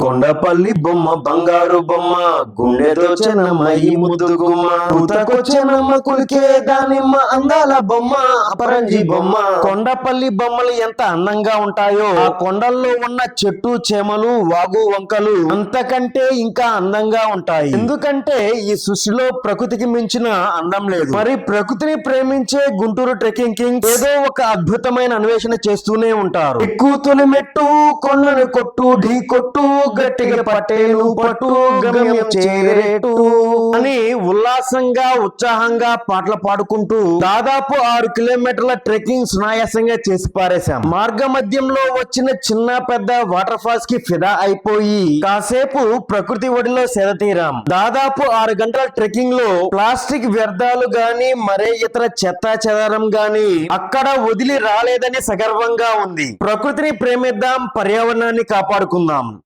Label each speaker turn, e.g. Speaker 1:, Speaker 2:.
Speaker 1: కొండపల్లి బొమ్మ బంగారు బొమ్మ గుండెతో చెన్నమ్మ ఈ ముద్దు గుమ్మ పూతకొచ్చెనమ్మ కులికే దానిమ్మ అందాల బొమ్మ అపరంజి బొమ్మ. కొండపల్లి బొమ్మలు ఎంత అందంగా ఉంటాయో ఆ కొండల్లో ఉన్న చెట్టు చేమలు వాగు వంకలు అంతకంటే ఇంకా అందంగా ఉంటాయి. ఎందుకంటే ఈ సృష్టిలో ప్రకృతికి మించిన అందం లేదు. మరి ప్రకృతిని ప్రేమించే గుంటూరు ట్రెక్కింగ్ కింగ్ ఏదో ఒక అద్భుతమైన అన్వేషణ చేస్తూనే ఉంటారు. ఎక్కుతుని మెట్టు కొండను కొట్టు ఢీ కొట్టు గట్టిగా పట్టేను పట్టు గమ్యం చేరేటు అని ఉల్లాసంగా ఉత్సాహంగా పాటలు పాడుకుంటూ దాదాపు ఆరు కిలోమీటర్ల ట్రెక్కింగ్ సునాయాసంగా చేసి పారేశాం. మార్గ మధ్యంలో వచ్చిన చిన్న పెద్ద వాటర్ ఫాల్స్కి ఫిదా అయిపోయి కాసేపు ప్రకృతి ఒడిలో సెద తీరాం. దాదాపు ఆరు గంటల ట్రెక్కింగ్లో ప్లాస్టిక్ వ్యర్థాలు గాని మరే ఇతర చెత్త చెదారం గాని అక్కడ వదిలి రాలేదని సగర్వంగా ఉంది. ప్రకృతిని ప్రేమిద్దాం పర్యావరణాన్ని కాపాడుకుందాం.